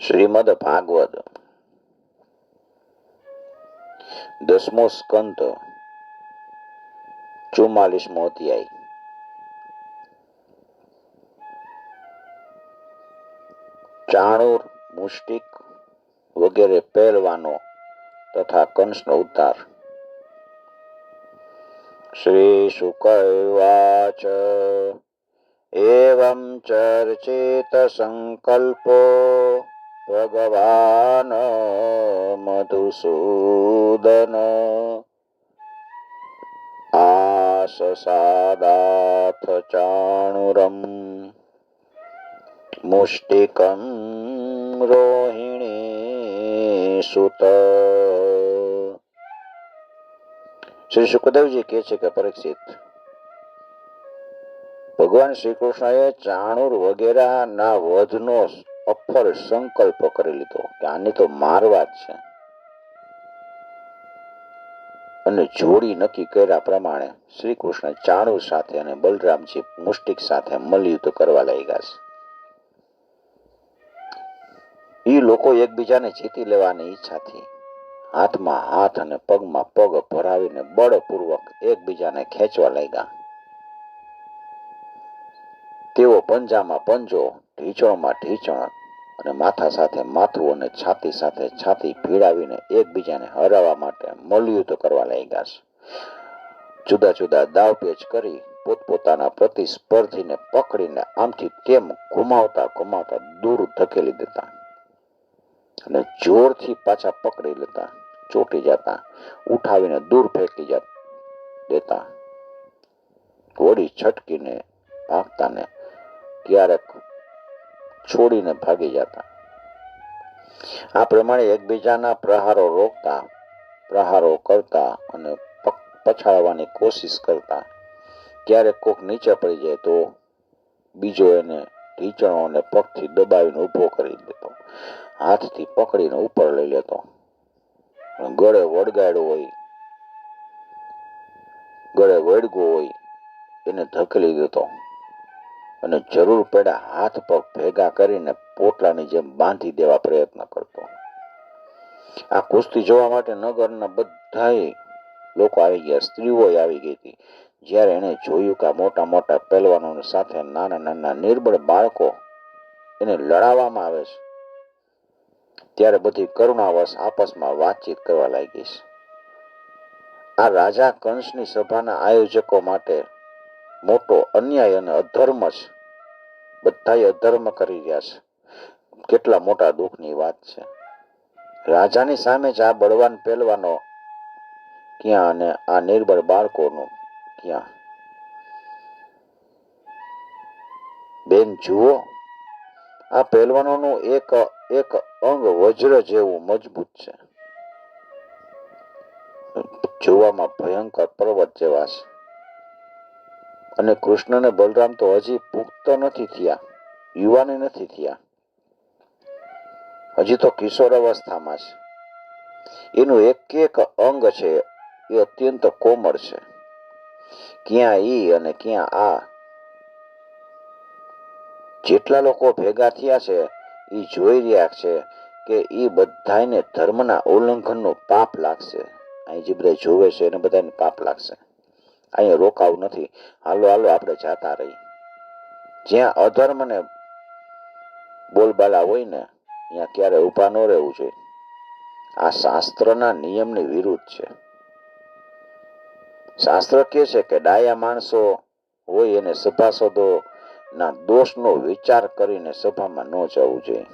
શ્રીમદ ભાગવત. દસમો સ્કંત ચુમ્માલીસમો અધ્યાય. ચાણુર મુષ્ટિક વગેરે પહેરવાનો તથા કંસનો ઉદ્ધાર. શ્રી શુકવાચ એવં ચર્ચિત સંકલ્પો. ભગવાન મધુસૂદન. આસસાદાથ ચાણુરમ. મુષ્ટિકમ રોહિણી સુત. શ્રી સુખદેવજી કહે છે કે પરીક્ષિત, ભગવાન શ્રી કૃષ્ણએ ચાણુર વગેરે ના વધનો અફર સંકલ્પ કરી લીધો કે આને તો મારવા જ છે. અને જોડી નક્કી કર્યા પ્રમાણે શ્રી કૃષ્ણ ચાણુ સાથે અને બલરામજી મુષ્ટિક સાથે મલયુદ્ધ કરવા લાગ્યા છે. એ લોકો એકબીજાને જીતી લેવાની ઈચ્છાથી હાથમાં હાથ અને પગમાં પગ ભરાવીને બળપૂર્વક એકબીજાને ખેંચવા લાગ્યા. તેઓ પંજામાં પંજો ઢીંચણમાં ઢીંચણ અને માથા સાથે માથું અને છાતી સાથે છાતી ભીડાવીને એકબીજાને હરાવવા માટે મલયુદ્ધ કરવા લાગ્યા છે. જુદા જુદા દાવપેચ કરી પોતપોતાના પ્રતિસ્પર્ધીને પકડીને આમથી તેમ ઘુમાવતા ઘુમાવતા દૂર ધકેલી દેતા અને જોરથી પાછા પકડી લેતા, ચોટી જતા, ઉઠાવીને દૂર ફેંકી જતા દેતા. ઘોડી છટકીને ભાગતા ને ક્યારેક છોડીને ભાગી જતા. આ પ્રમાણે એકબીજાના પ્રહારો રોકતા, પ્રહારો કરતા અને પછાડવાની કોશિશ કરતા. ક્યારેક કોક નીચે પડી જાય તો બીજો એને ઢીચણો અને પગથી દબાવીને ઊભો કરી દેતો. હાથથી પકડીને ઉપર લઈ લેતો. ગળે વળગાડ્યો હોય, ગળે વળગો હોય, એને ધકેલી દેતો. અને જરૂર પડ્યા હાથ પગ ભેગા કરીને પોટલાની જેમ બાંધી દેવા પ્રયત્ન કરતો. આ કુસ્તી જોવા માટે નગરના બધાય લોકો આવી ગયા. સ્ત્રીઓ આવી ગઈ હતી. જ્યારે એણે જોયું કે મોટા મોટા પહેલવાનો સાથે નાના નાના નિર્બળ બાળકો એને લડાવવામાં આવે છે, ત્યારે બધી કરુણાવશ આપસમાં વાતચીત કરવા લાગી છે. આ રાજા કંસની સભાના આયોજકો માટે મોટો અન્યાય અને અધર્મ જ બધાય અધર્મ કરી રહ્યા છે. કેટલા મોટા દુઃખની વાત છે. રાજાની સામે જ આ બળવાન પહેલવાનો ક્યાં અને આ નિર્બળ બાળકોનું ક્યાં? બેન, જુઓ, આ પહેલવાનોનું એક એક અંગ વજ્ર જેવું મજબૂત છે. જોવામાં ભયંકર પર્વત જેવા છે. અને કૃષ્ણ અને બલરામ તો હજી પુખ્ત નથી થયા, યુવાને નથી થયા. હજી તો કિશોર અવસ્થામાં છે. એનું એક એક અંગ છે, એ અત્યંત કોમળ છે. ક્યાં ઈ અને ક્યાં આ? જેટલા લોકો ભેગા થયા છે એ જોઈ રહ્યા છે કે એ બધાને ધર્મના ઉલ્લંઘનનું પાપ લાગશે. અહીં જે બધા જોવે છે, એને બધાને પાપ લાગશે. અહીંયા રોકાવું નથી. હાલો હાલો, આપણે જાતા રહી. જ્યાં અધર્મ ને બોલબાલા હોય ને, ત્યાં ક્યારે ઊભા ન રહેવું જોઈએ. આ શાસ્ત્રના નિયમની વિરુદ્ધ છે. શાસ્ત્ર કહે છે કે ડાયા માણસો હોય એને સભાસદો ના દોષનો વિચાર કરીને સભામાં ન જવું જોઈએ.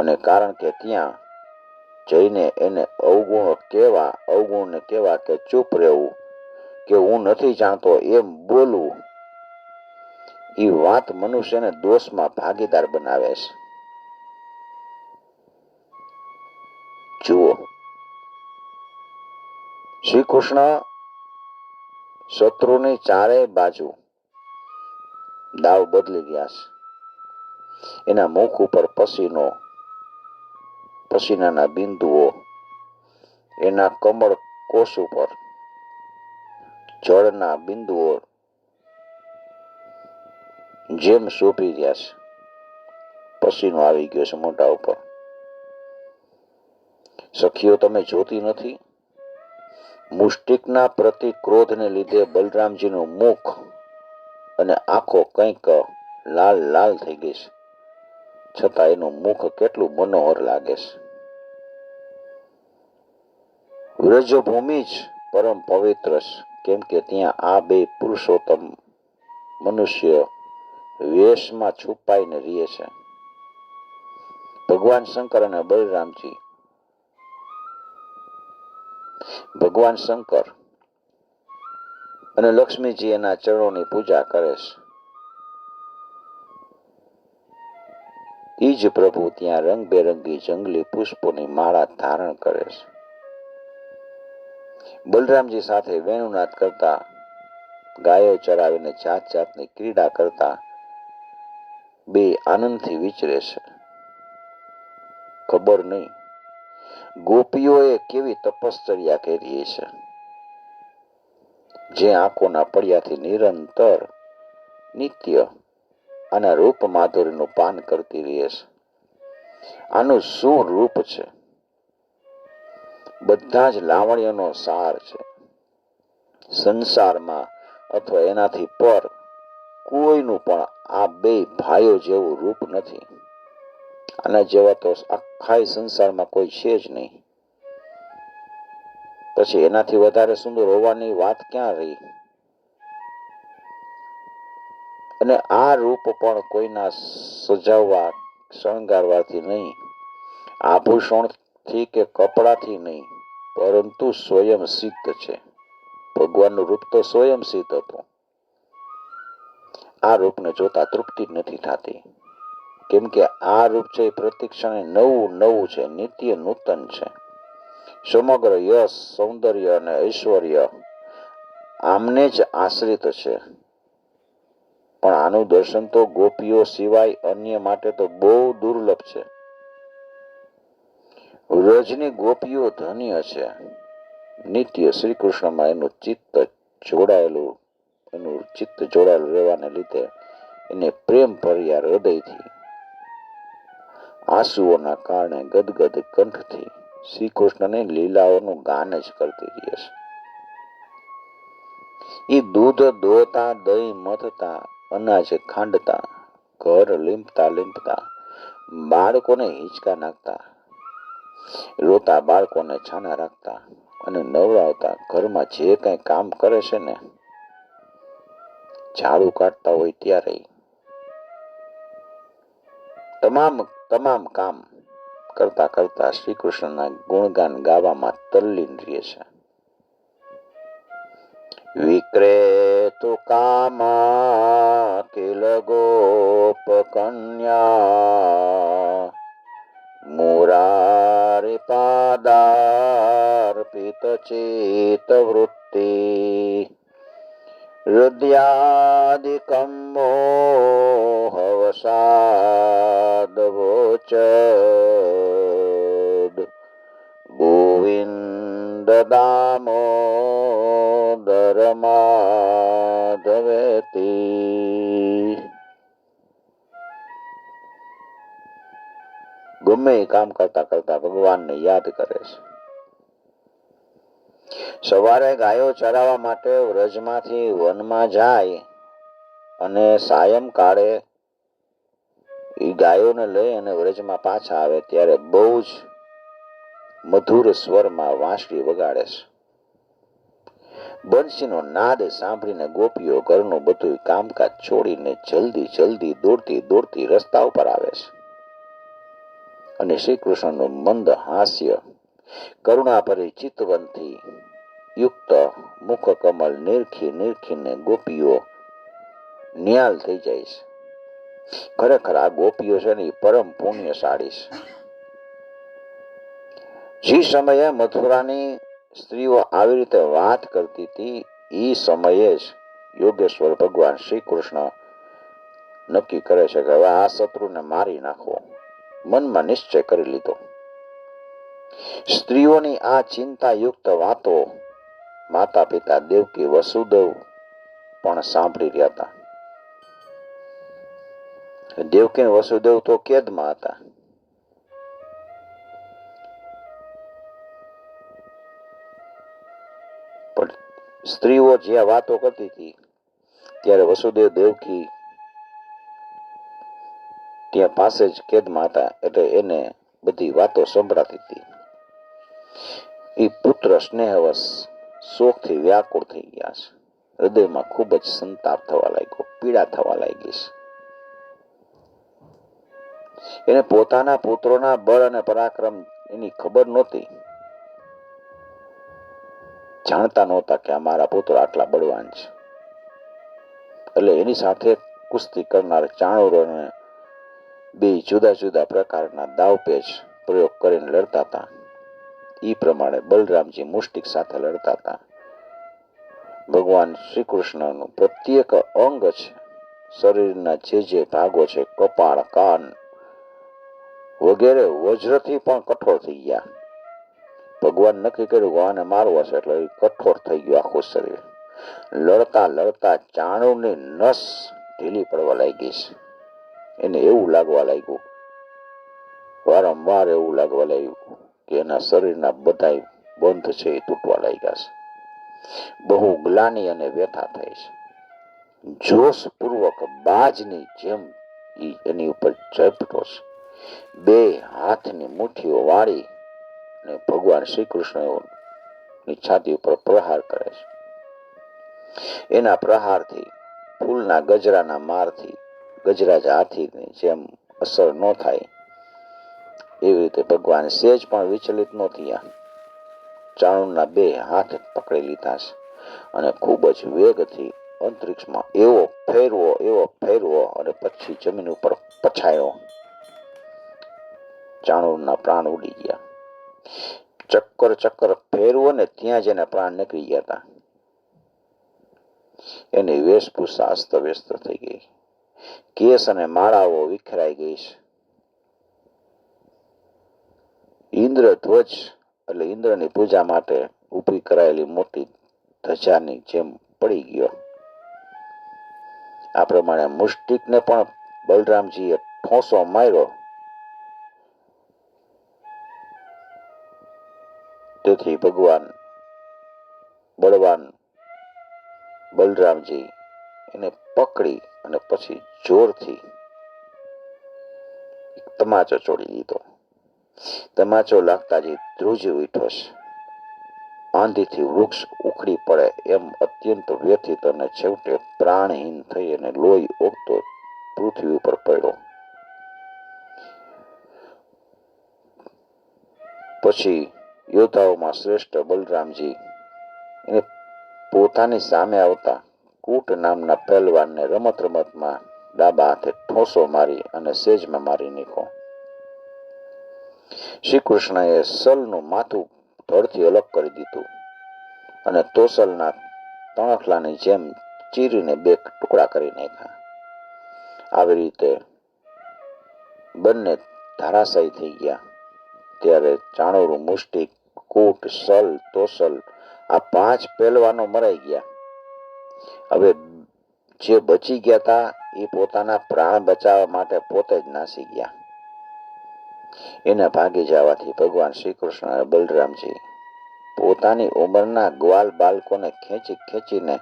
અને કારણ કે ત્યાં જઈને એને અવગુણ કેવા અવગુણને કેવા કે ચૂપ રહેવું, કે હું નથી જાણતો એમ બોલવું. એ વાત મનુષ્યને દોષમાં ભાગીદાર બનાવે છે. જુઓ. શ્રી કૃષ્ણ શત્રુની ચારેય બાજુ દાવ બદલી ગયા છે. એના મુખ ઉપર પસીનો પસીનાના બિંદુઓ એના કમળ કોષ ઉપર. જળના બિંદુઓ જેમ શોભી રહ્યા છે. પસીનો આવી ગયો છે મોઢા ઉપર. સખીઓ, તમે જોતી નથી? મુષ્ટિકના પ્રતિ ક્રોધને લીધે બલરામજીનું મુખ અને આંખો કંઈક લાલ લાલ થઈ ગઈ છે. છતાં એનું મુખ કેટલું મનોહર લાગે છે. વ્રજભૂમિ જ પરમ પવિત્ર છે. કેમ કે ત્યાં આ બે પુરુષોત્તમ મનુષ્ય વેશમાં છુપાઈને રહે છે. ભગવાન શંકર અને બલરામજી. ભગવાન શંકર અને લક્ષ્મીજી એના ચરણોની પૂજા કરે છે. ઈ જ પ્રભુ ત્યાં રંગબેરંગી જંગલી પુષ્પોની માળા ધારણ કરે છે. બલરામજી સાથે વેણુનાથ કરતા, ગાયો ચરાવીને જાત જાતની ક્રીડા કરતા, બે આનંદથી વિચરે છે. ખબર નહીં, ગોપીઓએ કેવી તપશ્ચર્યા કરી છે. જે આંખોના પડ્યાથી નિરંતર, નિત્ય આના રૂપ માધુરીનું પાન કરતી રહે છે આનું શું રૂપ છે? બધા જ લાવણ્યનો સાર છે. સંસારમાં અથવા એનાથી પર કોઈનું પણ આ બે ભાઈઓ જેવું રૂપ નથી. આના જેવા તો આખા સંસારમાં કોઈ છે જ નહીં. પછી એનાથી વધારે સુંદર હોવાની વાત ક્યાં રહી? અને આ રૂપ પણ કોઈના સજાવવા, શણગારવાથી નહીં. આભૂષણથી કે કપડાથી નહીં, પરંતુ સ્વયં સિદ્ધ છે. ભગવાનનું રૂપ તો સ્વયં સિદ્ધ હતું. આ રૂપને જોતા તૃપ્તિ નથી થતી. કેમ કે આ રૂપ છે એ પ્રતિક્ષણે નવું નવું છે, નિત્ય નૂતન છે. સમગ્ર યશ, સૌંદર્ય અને ઐશ્વર્ય આમને જ આશ્રિત છે. પણ આનું દર્શન તો ગોપીઓ સિવાય અન્ય માટે તો બહુ દુર્લભ છે. વ્રજની ગોપીઓ ધન્ય છે. નિત્ય શ્રી કૃષ્ણમાં એનું ચિત્ત જોડાયેલું, એનું ચિત્ત જોડાયેલું રહેવાને લીધે એને પ્રેમ ભર્યા હૃદયથી, આંસુઓના કારણે ગદગદ કંઠથી શ્રી કૃષ્ણની લીલાઓનું ગાન જ કરતી રહે છે એ દૂધ દોતા દહીં મથતા અનાજ ખાંડતા, ઘર લીંપતા લીંપતા, બાળકોને હિંચકા નાખતા, રોતા બાળકોને છાના રાખતા અને નવડાવતા ઘરમાં જે કઈ કામ કરે છે ને, ઝાડુ કાઢતા હોય ત્યારે તમામ તમામ કામ કરતા કરતા શ્રી કૃષ્ણના ગુણગાન ગાવામાં તલ્લીન રહે છે. વિક્રેતુ કામા કિલ ગોપ કન્યા મુરારી પાદાર્પિત ચેત એ કામ કરતા કરતા ભગવાનને યાદ કરે છે. સવારે ગાયો ચરાવવા માટે વ્રજમાંથી વનમાં જાય અને સાયંકાળે એ ગાયોને લઈ અને વ્રજમાં પાછા આવે ત્યારે બહુ જ મધુર સ્વરમાં વાંસળી વગાડે છે. બંસીનો નાદ સાંભળીને ગોપીઓ ઘરનું બધું કામકાજ છોડીને જલ્દી જલ્દી દોડતી દોડતી રસ્તા ઉપર આવે છે. અને શ્રી કૃષ્ણનું મંદ હાસ્ય કરુણાભરી ચિત્તવનથી યુક્ત મુખ કમલ નિરખી નિરખીને ગોપીઓ નિયાલ થઈ જાય છે. ખરેખર આ ગોપીઓ છે ને પરમ પુણ્યશાળી છે. જે સમયે મથુરાની સ્ત્રીઓ આવી રીતે વાત કરતી હતી, એ સમયે જ યોગેશ્વર ભગવાન શ્રી કૃષ્ણ નક્કી કરે છે કે હવે આ શત્રુને મારી નાખવો. મનમાં નિશ્ચય કરી લીધો. સ્ત્રીઓની આ ચિંતાયુક્ત વાતો માતા પિતા દેવકી વસુદેવ પણ સાંભળી રહ્યા હતા. દેવકી વસુદેવ તો કેદમાં હતા. પણ સ્ત્રીઓ જે વાતો કરતી હતી, ત્યારે વસુદેવ દેવકી ત્યાં પાસે જ કેદમાં હતા એટલે એને બધી વાતો સંભળાતી હતી. એ પુત્ર સ્નેહવશ શોકથી વ્યાકુળ થઈ ગયા છે. હૃદયમાં ખૂબ જ સંતાપ થવા લાગ્યો, પીડા થવા લાગી છે. એને પોતાના પુત્રોના બળ અને પરાક્રમ એની ખબર નહોતી. જાણતા નહોતા કે આ મારા પુત્ર આટલા બળવાન છે. એટલે એની સાથે કુસ્તી કરનાર ચાણોરોને બે જુદા જુદા પ્રકારના દાવપેચ પ્રયોગ કરીને લડતા હતા. એ પ્રમાણે બલરામજી મુષ્ટિક સાથે લડતા હતા. ભગવાન શ્રી કૃષ્ણનું પ્રત્યેક અંગ છે શરીરના જે જે ભાગો છે, કપાળ, કાન વગેરે વજ્રથી પણ કઠોર થઈ ગયા. ભગવાન નક્કી કર્યું કે મારવો છે, એટલે કઠોર થઈ ગયું આખું શરીર. લડતા લડતા ચાણુની નસ ઢીલી પડવા લાગી છે. એને એવું લાગવા લાગ્યું. વારંવાર એવું લાગવા લાગ્યું કે એના શરીરના બધા બંધ છે એ તૂટવા લાગ્યા છે. બહુ ગ્લાની અને વ્યથા થઈ છે. જોશ પૂર્વક બાજની જેમ એની ઉપર ઝપટો છે. બે હાથની મુઠ્ઠીઓ વાળી અને ભગવાન શ્રી કૃષ્ણ છાતી ઉપર પ્રહાર કરે છે. એના પ્રહારથી, ફૂલના ગજરાના મારથી ગજરાજ હાથી જેમ અસર ન થાય, એવી રીતે ભગવાન સેજ પણ વિચલિત ન થયા. ચાણુના બે હાથ પકડી લીધા છે અને ખૂબ જ વેગથી અંતરિક્ષમાં એવો ફેરવો એવો ફેરવો અને પછી જમીન ઉપર પછાયો. ચાણુના પ્રાણ ઉડી ગયા. ચક્કર ચક્કર ફેરવો ને ત્યાં જ એના પ્રાણ નીકળી ગયા હતા. એની વેશભૂષા અસ્તવ્યસ્ત થઈ ગઈ. કેસ અને માળાઓ વિખરાઈ ગઈ છે ઇન્દ્ર ધ્વજ એટલે ઇન્દ્રની પૂજા માટે ઊભી કરાયેલી મોટી ધજાની જેમ પડી ગયો. આ પ્રમાણે મુષ્ટિકને પણ બલરામજીએ ઠોસો માર્યો. તેથી ભગવાન બળવાન બલરામજી એને પકડી અને પછી જોરથી તમાચો છોડી દીધો. તમાચો લાગતા જે ધ્રુજી ઉઠ્યો આંધીથી વૃક્ષ ઉખડી પડે એમ અત્યંત વ્યથિત અને છેવટે પ્રાણહીન થઈ અને લોહી ઓગતો પૃથ્વી ઉપર પડ્યો. પછી યોદ્ધાઓમાં શ્રેષ્ઠ બલરામજી એને પોતાની સામે આવતા કૂટ નામના પહેલવાનને રમત રમતમાં ડાબા હાથે ઠોસો મારી અને સેજમાં મારી નીખો. શ્રી કૃષ્ણએ સલનું માથું ધડથી અલગ કરી દીધું અને તોસલના તણખલાની જેમ ચીરીને બે ટુકડા કરી નાખ્યા. આવી રીતે બંને ધારાશાયી થઈ ગયા. ત્યારે ચાણોરું મુષ્ટિક કૂટ, સલ, તોસલ આ પાંચ પહેલવાનો મરાઈ ગયા. હવે જે બચી ગયા હતા એ પોતાના પ્રાણ બચાવવા માટે પોતે જ નાસી ગયા. એના ભાગી જવાથી ભગવાન શ્રી કૃષ્ણ બલરામજી પોતાની ઉંમરના ગ્વાલ બાળકોને ખેંચી ખેંચીને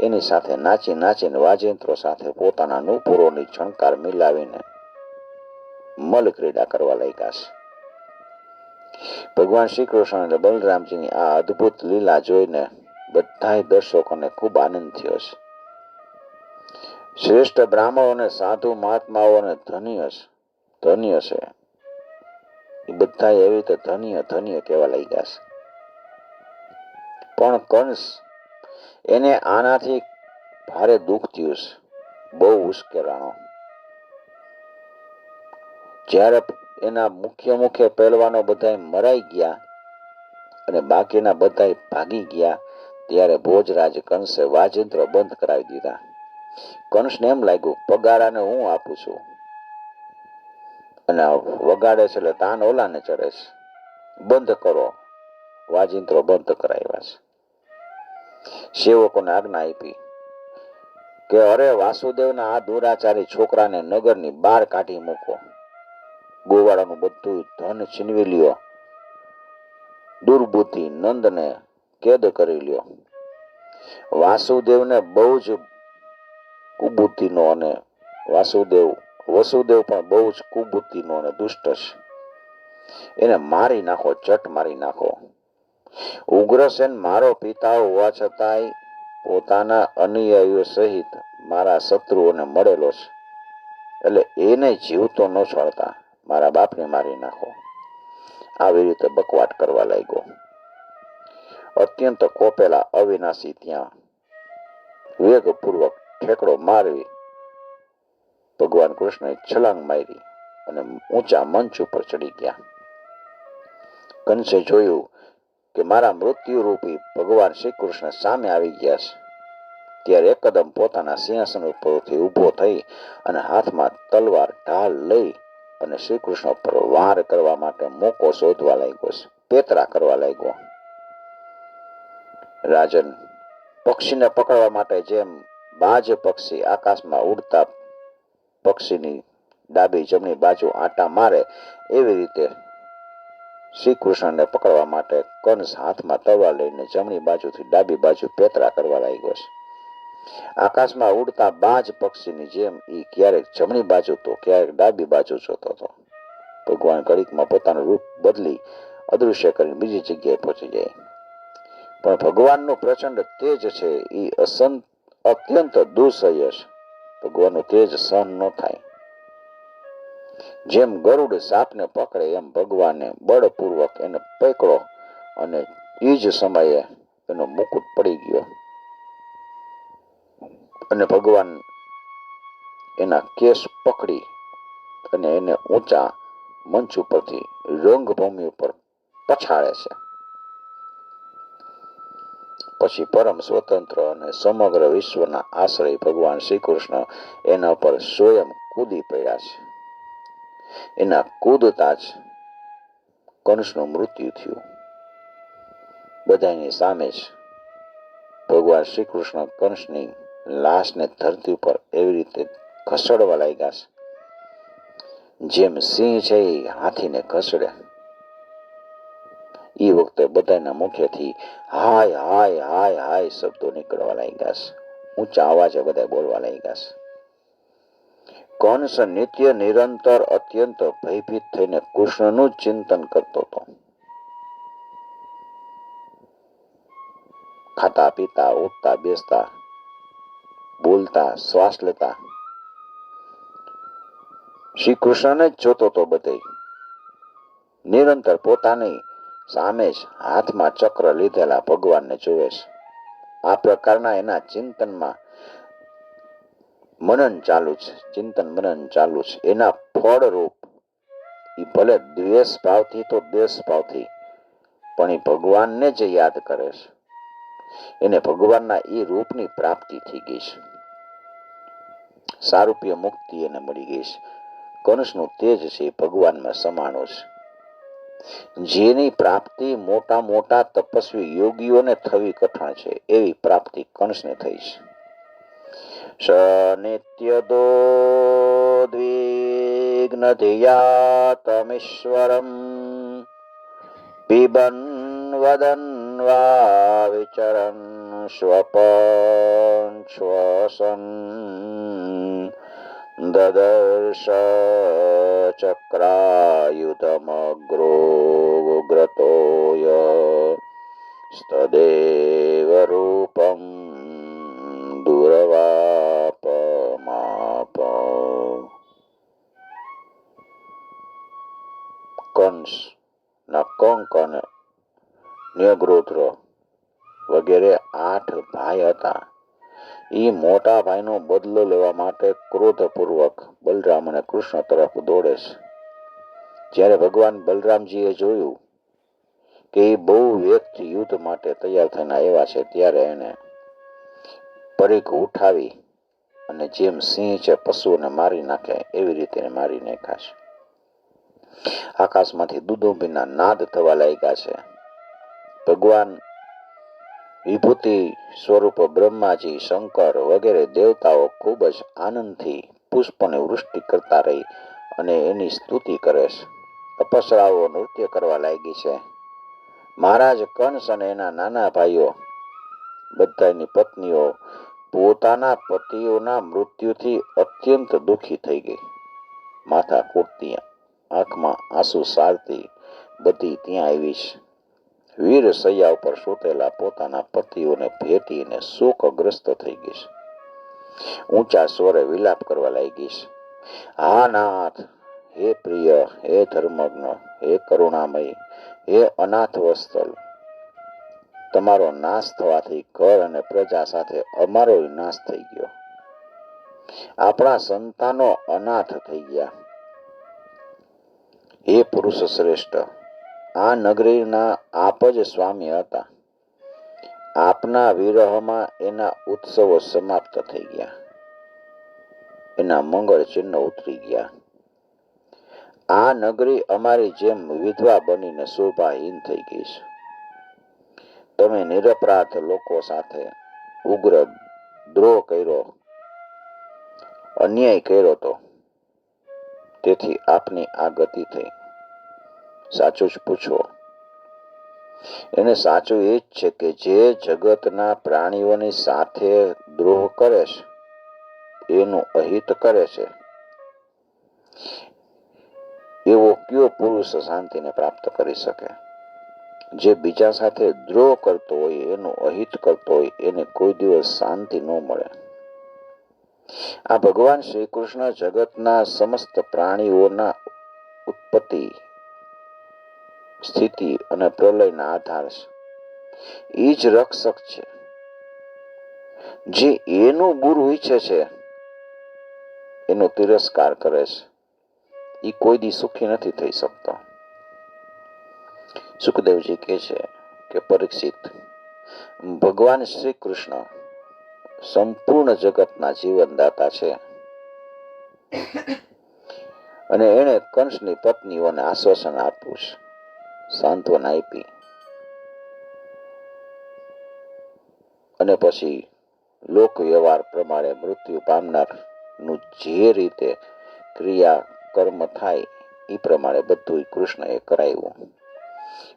એની સાથે નાચી નાચીને વાજિંત્રો સાથે પોતાના નુપુરોની છણકાર મિલાવીને મલ ક્રીડા કરવા લાગ્યા ભગવાન શ્રી કૃષ્ણ અને બલરામજીની આ અદ્ભુત લીલા જોઈને બધાય દર્શકોને ખૂબ આનંદ થયો છે શ્રેષ્ઠ બ્રાહ્મણો અને સાધુ, મહાત્માઓ અને ધન્ય છે ધન્ય છે એ બધા એવી રીતે ધન્ય ધન્ય કહેવા લાગ્યા છે. પણ કંસ એને આનાથી ભારે દુઃખ થયું છે. બહુ ઉશ્કેરાણો. જ્યારે એના મુખ્ય મુખ્ય પહેલવાનો બધા મરાઈ ગયા અને બાકીના બધા ભાગી ગયા ત્યારે ભોજરાજ કંસે વાજિંત્ર બંધ કરાવી દીધા. કંસને એમ લાગ્યું, પગારાને હું આપું છું. અને વગાડે છે એટલે તાન ઓલાને ચડે છે. બંધ કરો. વાજિંત્રો બંધ કરાવ્યા છે. સેવકોને આજ્ઞા આપી કે, અરે વાસુદેવના આ દુરાચારી છોકરાને નગરની બહાર કાઢી મૂકો. ગોવાળાનું બધું ધન છીનવી લ્યો. દુર્બુદ્ધિ નંદને કેદ કરી લ્યો. વાસુદેવને બહુ જ કુબુદ્ધિનો અને વાસુદેવ, વસુદેવ પણ બહુ જ કુબુદ્ધિનો અને દુષ્ટ છે. એને મારી નાખો, ચટ મારી નાખો. ઉગ્રસેન મારો પિતા હોવા છતાંય પોતાના અનુયાયીઓ સહિત મારા શત્રુઓને મળેલો છે. એટલે એને જીવતો ન છોડતા મારા બાપને મારી નાખો. આવી રીતે બકવાટ કરવા લાગ્યો. અત્યંત કોપેલા અવિનાશી ત્યાં. વેગપૂર્વક ઠેકડો મારવી. ભગવાન કૃષ્ણએ છલાંગ મારી અને ઊંચા મંચ ઉપર ચડી ગયા. કંસે જોયું કે મારા મૃત્યુ રૂપી ભગવાન શ્રી કૃષ્ણ સામે આવી ગયા છે. ત્યારે એકદમ પોતાના સિંહાસન ઉપરથી ઊભો થઈ અને હાથમાં તલવાર ઢાલ લઈ અને શ્રી કૃષ્ણ પર વાર કરવા માટે મોકો શોધવા લાગ્યો છે, પેતરા કરવા લાગ્યો. રાજન, પક્ષીને પકડવા માટે જેમ બાજ પક્ષી આકાશમાં ઉડતા પક્ષીની ડાબી જમણી બાજુ આટા મારે, એવી રીતે શ્રી કૃષ્ણને પકડવા માટે કંસ હાથમાં તવા લઈને જમણી બાજુથી ડાબી બાજુ પેતરા કરવા લાગ્યો છે. આકાશમાં ઉડતા બાજ પક્ષીની જેમ એ ક્યારેક જમણી બાજુ તો ક્યારેક ડાબી બાજુ જોતો હતો. ભગવાન ઘડીકમાં પોતાનું રૂપ બદલી અદૃશ્ય કરીને બીજી જગ્યાએ પહોંચી જાય. પણ ભગવાનનું પ્રચંડ તેજ છે એ અસંત અત્યંત દુસહ્ય છે. ભગવાનનું તેજ સહન ન થાય. જેમ ગરુડ સાપને પકડે, એમ ભગવાને બળપૂર્વક એને પકડો અને એ જ સમયે એનો મુકુટ પડી ગયો. અને ભગવાન એના કેસ પકડી અને એને ઊંચા મંચ ઉપરથી રંગભૂમિ ઉપર પછાડે છે. પછી પરમ સ્વતંત્ર અને સમગ્ર વિશ્વના આશ્રય ભગવાન શ્રી કૃષ્ણ એના પર સ્વયં કૂદી પડ્યા છે. એના કૂદતા જ કંસનું મૃત્યુ થયું. બધાની સામે જ ભગવાન શ્રી કૃષ્ણ કંસની લાશને ધરતી ઉપર એવી રીતે ઘસડવા લાગ્યા છે. જેમ સિંહ છે એ હાથીને ઘસડે એ વખતે બધાના મુખેથી હાય હાય હાય હાય શબ્દો નીકળવા લાગ્યા છે. ઊંચા અવાજે બધા બોલવા લાગ્યા છે. કંસ નિત્ય નિરંતર અત્યંત ભયભીત થઈને કૃષ્ણનું જ ચિંતન કરતો હતો. ખાતા પીતા, ઉઠતા, બેસતા, બોલતા, શ્વાસ લેતા. શ્રી કૃષ્ણને જ જોતો તો બધે. નિરંતર પોતાની સામે જ હાથમાં ચક્ર લીધેલા ભગવાનને જુએ છે. આ પ્રકારના એના ચિંતનમાં મનન ચાલુ છે, ચિંતન મનન ચાલુ છે. એના ફળ રૂપ એ ભલે દ્વેષ ભાવથી તો દેશ ભાવથી, પણ એ ભગવાનને જ યાદ કરે છે. એને ભગવાનના એ રૂપની પ્રાપ્તિ થઈ ગઈ છે. સારૂપ્ય મુક્તિ એને મળી ગઈ છે. કંસનું તેજ છે ભગવાનમાં સમાણો છે. જેની પ્રાપ્તિ મોટા મોટા તપસ્વી યોગીઓને થવી કઠણ છે, એવી પ્રાપ્તિ કંસને થઈ છે. સ નિત્યદો દ્વિગ્નધિયા તમીશ્વરમ પિબન વદન વા વિચરન સ્વપન શ્વસન દદર્શ ચક્રાયુધમગ્રો ગ્રતોય સ્તદેવ રૂપમ દુર્વાપમાપ કંસ ના કંક અને ન્યગૃધ્ર વગેરે આઠ ભાઈ હતા। એ મોટા ભાઈનો બદલો લેવા માટે ક્રોધપૂર્વક બલરામ અને કૃષ્ણ તરફ દોડે છે. જ્યારે ભગવાન બલરામજીએ જોયું કે એ બહુ વ્યક્ત યુદ્ધ માટે તૈયાર થઈને આવ્યા છે, ત્યારે એને પરીખ ઉઠાવી અને જેમ સિંહ છે પશુઓને મારી નાખે, એવી રીતે મારી નાખ્યા છે. આકાશમાંથી દુદુંબીના નાદ થવા લાગ્યા છે. ભગવાન વિભૂતિ સ્વરૂપ બ્રહ્માજી, શંકર વગેરે દેવતાઓ ખૂબ જ આનંદથી પુષ્પની વૃષ્ટિ કરતા રહી અને એની સ્તુતિ કરે છે. અપસરાઓ નૃત્ય કરવા લાગી છે. મહારાજ કંસ અને એના નાના ભાઈઓ, બધાની પત્નીઓ પોતાના પતિઓના મૃત્યુથી અત્યંત દુઃખી થઈ ગઈ. માથા કૂટતી, આંખમાં આંસુ સારતી બધી ત્યાં આવી છે. વીર સૈયા ઉપર સૂતેલા પોતાના પતિઓને ભેટીને શોકગ્રસ્ત થઈ ગઈશ. ઊંચા સ્વરે વિલાપ કરવા લાગી છે હા નાથ, હે પ્રિય, હે ધર્મજ્ઞ હે કરુણામય, હે અનાથ વસ્તલ તમારો નાશ થવાથી ઘર અને પ્રજા સાથે અમારો નાશ થઈ ગયો. આપણા સંતાનો અનાથ થઈ ગયા. હે પુરુષ શ્રેષ્ઠ આ નગરીના આપ જ સ્વામી હતા. આપના વિરહમાં એના ઉત્સવો સમાપ્ત થઈ ગયા. એના મંગળ ચિહ્ન ઉતરી ગયા. આ નગરી અમારી જેમ વિધવા બનીને શોભાહીન થઈ ગઈ છે. તમે નિરપરાધ લોકો સાથે ઉગ્ર દ્રોહ કર્યો, અન્યાય કર્યો તો. તેથી આપની આ ગતિ થઈ. સાચું જ પૂછો. એને સાચું એ જ છે કે જે જગતના પ્રાણીઓની સાથે દ્રોહ કરે છે, એનું અહિત કરે છે. એવો કયો પુરુષ શાંતિને પ્રાપ્ત કરી શકે? જે બીજા સાથે દ્રોહ કરતો હોય, એનું અહિત કરતો હોય, એને કોઈ દિવસ શાંતિ ન મળે. આ ભગવાન શ્રી કૃષ્ણ જગતના સમસ્ત પ્રાણીઓના ઉત્પત્તિ સ્થિતિ અને પ્રલયના આધાર છે. એ જ રક્ષક છે. જે એનું ગુરુ ઈચ્છે છે, એનો તિરસ્કાર કરે છે. એ કોઈ દી સુખી નથી થઈ શકતો. સુખદેવજી કહે છે કે પરીક્ષિત, ભગવાન શ્રી કૃષ્ણ સંપૂર્ણ જગતના જીવનદાતા છે. અને એણે કંસની પત્નીઓને આશ્વાસન આપ્યું છે. સાંત્વના આપી. અને પછી લોક વ્યવહાર પ્રમાણે મૃત્યુ પામનારનું જે રીતે ક્રિયા કર્મ થાય એ પ્રમાણે બધું કૃષ્ણએ કરાવ્યું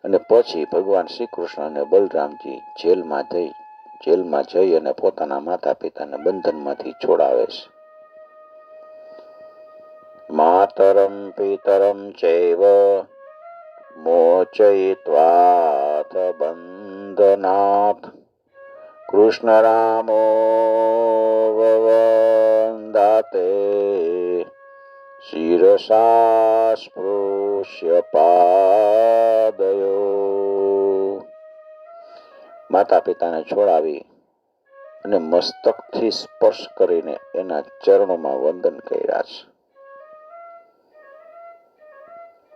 અને પછી ભગવાન શ્રી કૃષ્ણ અને બલરામજી જેલમાં જઈ જેલમાં જઈ અને પોતાના માતા પિતાને બંધનમાંથી છોડાવે છે. માતરમ પિતરમ ચૈવ બંધનાથ કૃષ્ણ રામો વંદાતે શિરસા સ્પૃશ્ય પાદયો માતા પિતાને છોડાવી અને મસ્તકથી સ્પર્શ કરીને એના ચરણોમાં વંદન કર્યા છે.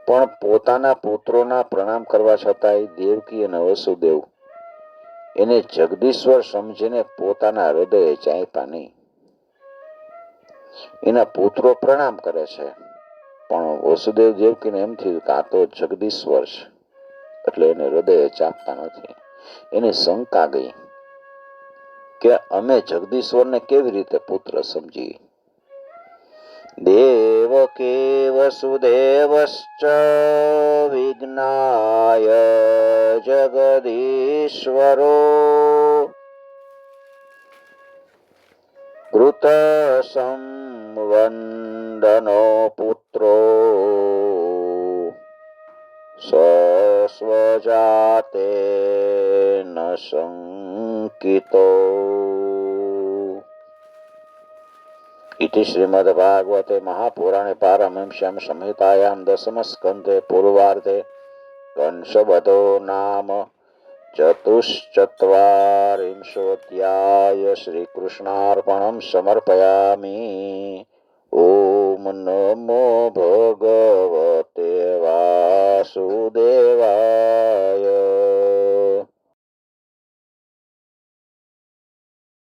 પણ પોતાના પુત્રોના પ્રણામ કરવા છતાંય દેવકી અને વસુદેવ એને જગદીશ્વર સમજીને પોતાના હૃદયે ચાંપ્યા નહીં. એના પુત્રો પ્રણામ કરે છે, પણ વસુદેવ દેવકીને એમ થયું કે આ તો જગદીશ્વર છે, એટલે એને હૃદયે ચાપતા નથી. એને શંકા ગઈ કે અમે જગદીશ્વરને કેવી રીતે પુત્ર સમજી દેવકી વસુદેવશ્ચ વિજ્ઞાય જગદીશ્વરો કૃત સંવંદનો પુત્રો સ્વજાતે ન इति श्रीमद्भागवते महापुराणे पारमंस्यां संहितायां दशमस्कन्धे पूर्वार्धे कंसवधो नाम चतुश्चत्वारिंशोऽध्याय श्रीकृष्णार्पणं समर्पयामि ॐ नमो भगवते वासुदेवाय